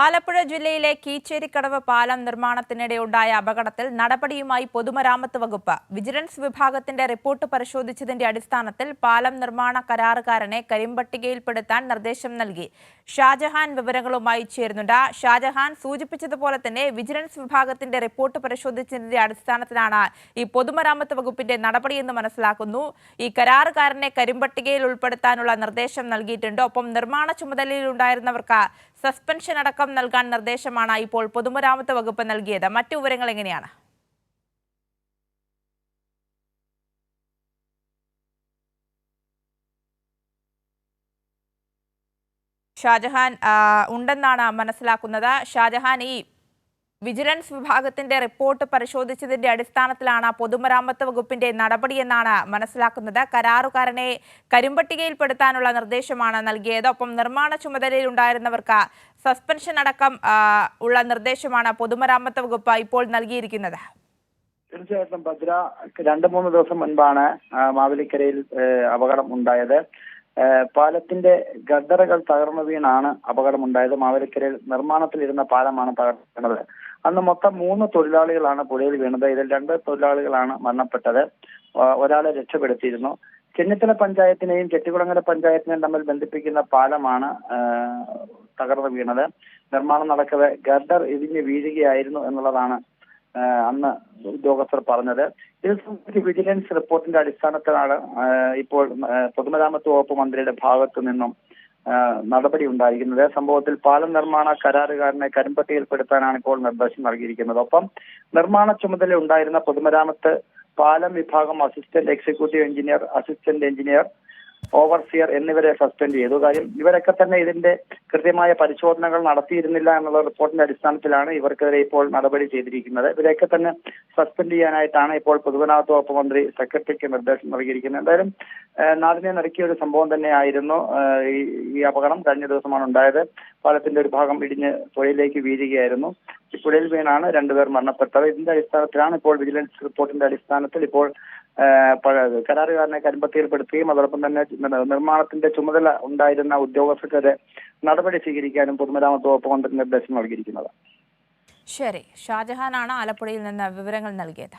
ആലപ്പുഴ ജില്ലയിലെ കീച്ചേരിക്കടവ് പാലം നിർമ്മാണത്തിനിടെ ഉണ്ടായ അപകടത്തിൽ നടപടിയുമായി പൊതുമരാമത്ത് വകുപ്പ് വിജിലൻസ് വിഭാഗത്തിന്റെ റിപ്പോർട്ട് പരിശോധിച്ചതിന്റെ അടിസ്ഥാനത്തിൽ പാലം നിർമ്മാണ കരാറുകാരനെ കരിമ്പട്ടികയിൽപ്പെടുത്താൻ നിർദ്ദേശം നൽകി. ഷാജഹാൻ വിവരങ്ങളുമായി ചേരുന്നുണ്ട്. ഷാജഹാൻ സൂചിപ്പിച്ചതുപോലെ തന്നെ വിജിലൻസ് വിഭാഗത്തിന്റെ റിപ്പോർട്ട് പരിശോധിച്ചതിന്റെ അടിസ്ഥാനത്തിലാണ് ഈ പൊതുമരാമത്ത് വകുപ്പിന്റെ നടപടിയെന്ന് മനസ്സിലാക്കുന്നു. ഈ കരാറുകാരനെ കരിമ്പട്ടികയിൽ ഉൾപ്പെടുത്താനുള്ള നിർദ്ദേശം നൽകിയിട്ടുണ്ട്. ഒപ്പം നിർമ്മാണ ചുമതലയിലുണ്ടായിരുന്നവർക്ക് സസ്പെൻഷൻ അടക്കം നൽകാൻ നിർദ്ദേശമാണ് ഇപ്പോൾ പൊതുമരാമത്ത് വകുപ്പ് നൽകിയത്. മറ്റു വിവരങ്ങൾ എങ്ങനെയാണ്? ഷാജഹാൻ ഉണ്ടെന്നാണ് മനസ്സിലാക്കുന്നത്. ഷാജഹാൻ ഈ വിജിലൻസ് വിഭാഗത്തിന്റെ റിപ്പോർട്ട് പരിശോധിച്ചതിന്റെ അടിസ്ഥാനത്തിലാണ് പൊതുമരാമത്ത് വകുപ്പിന്റെ നടപടിയെന്നാണ് മനസ്സിലാക്കുന്നത്. കരാറുകാരനെ കരിമ്പട്ടികയിൽപ്പെടുത്താനുള്ള നിർദ്ദേശമാണ് നൽകിയത്. ഒപ്പം നിർമ്മാണ ചുമതലയിലുണ്ടായിരുന്നവർക്ക് സസ്പെൻഷൻ അടക്കം ഉള്ള നിർദ്ദേശമാണ് പൊതുമരാമത്ത് വകുപ്പ് ഇപ്പോൾ നൽകിയിരിക്കുന്നത്. തീർച്ചയായിട്ടും ഭദ്ര രണ്ട് മൂന്ന് ദിവസം മുൻപാണ് മാവേലിക്കരയിൽ അപകടം ഉണ്ടായത്. പാലത്തിന്റെ ഗഡറുകൾ തകർന്നു വീണാണ് അപകടമുണ്ടായത്. മാവേലിക്കരയിൽ നിർമ്മാണത്തിലിരുന്ന പാലമാണ് തകർന്നത്. അന്ന് മൊത്തം മൂന്ന് തൊഴിലാളികളാണ് പുഴയിൽ വീണത്. ഇതിൽ രണ്ട് തൊഴിലാളികളാണ് മരണപ്പെട്ടത്. ഒരാളെ രക്ഷപ്പെടുത്തിയിരുന്നു. ചെന്നിത്തല പഞ്ചായത്തിനെയും ചെട്ടികുളങ്ങര പഞ്ചായത്തിനെയും തമ്മിൽ ബന്ധിപ്പിക്കുന്ന പാലമാണ് തകർന്നു വീണത്. നിർമ്മാണം നടക്കവെ ഗർഡർ ഇടിഞ്ഞ് വീഴുകയായിരുന്നു എന്നുള്ളതാണ് അന്ന് ഉദ്യോഗസ്ഥർ പറഞ്ഞത്. ഇത് സംബന്ധിച്ച് വിജിലൻസ് റിപ്പോർട്ടിന്റെ അടിസ്ഥാനത്തിലാണ് ഇപ്പോൾ പൊതുമരാമത്ത് വകുപ്പ് മന്ത്രിയുടെ ഭാഗത്തു നിന്നും നടപടി ഉണ്ടായിരിക്കുന്നത്. സംഭവത്തിൽ പാലം നിർമ്മാണ കരാറുകാരനെ കരിമ്പട്ടികയിൽപ്പെടുത്താനാണ് ഇപ്പോൾ നിർദ്ദേശം നൽകിയിരിക്കുന്നത്. ഒപ്പം നിർമ്മാണ ചുമതല ഉണ്ടായിരുന്ന പൊതുമരാമത്ത് പാലം വിഭാഗം assistant executive engineer assistant engineer overseer എന്നിവരെ സസ്പെൻഡ് ചെയ്തു. കാര്യം ഇവരൊക്കെ തന്നെ ഇതിന്റെ കൃത്യമായ പരിശോധനകൾ നടത്തിയിരുന്നില്ല എന്നുള്ള റിപ്പോർട്ടിന്റെ അടിസ്ഥാനത്തിലാണ് ഇവർക്കെതിരെ ഇപ്പോൾ നടപടി ചെയ്തിരിക്കുന്നത്. ഇവരെയൊക്കെ തന്നെ സസ്പെൻഡ് ചെയ്യാനായിട്ടാണ് ഇപ്പോൾ പൊതുമരാമത്ത് വകുപ്പ് മന്ത്രി സെക്രട്ടറിക്ക് നിർദ്ദേശം നൽകിയിരിക്കുന്നത്. എന്തായാലും നാടിനെ നടക്കിയ ഒരു സംഭവം തന്നെയായിരുന്നു ഈ അപകടം കഴിഞ്ഞ ദിവസമാണ് ഉണ്ടായത്. പാലത്തിന്റെ ഒരു ഭാഗം ഇടിഞ്ഞ് പുഴയിലേക്ക് വീഴുകയായിരുന്നു. ഈ പുഴയിൽ വീണാണ് രണ്ടുപേർ മരണപ്പെട്ടത്. ഇതിന്റെ അടിസ്ഥാനത്തിലാണ് ഇപ്പോൾ വിജിലൻസ് റിപ്പോർട്ടിന്റെ അടിസ്ഥാനത്തിൽ ഇപ്പോൾ കരാറുകാരനെ കരിമ്പത്തിയിൽപ്പെടുത്തുകയും അതോടൊപ്പം തന്നെ നിർമ്മാണത്തിന്റെ ചുമതല ഉണ്ടായിരുന്ന ഉദ്യോഗസ്ഥർക്കെതിരെ നടപടി സ്വീകരിക്കാനും പൊതുമരാമത്ത് വകുപ്പ് മന്ത്രി നിർദ്ദേശം നൽകിയിരിക്കുന്നത്. ശരി. ഷാജഹാനാണ് ആലപ്പുഴയിൽ നിന്ന് വിവരങ്ങൾ നൽകിയത്.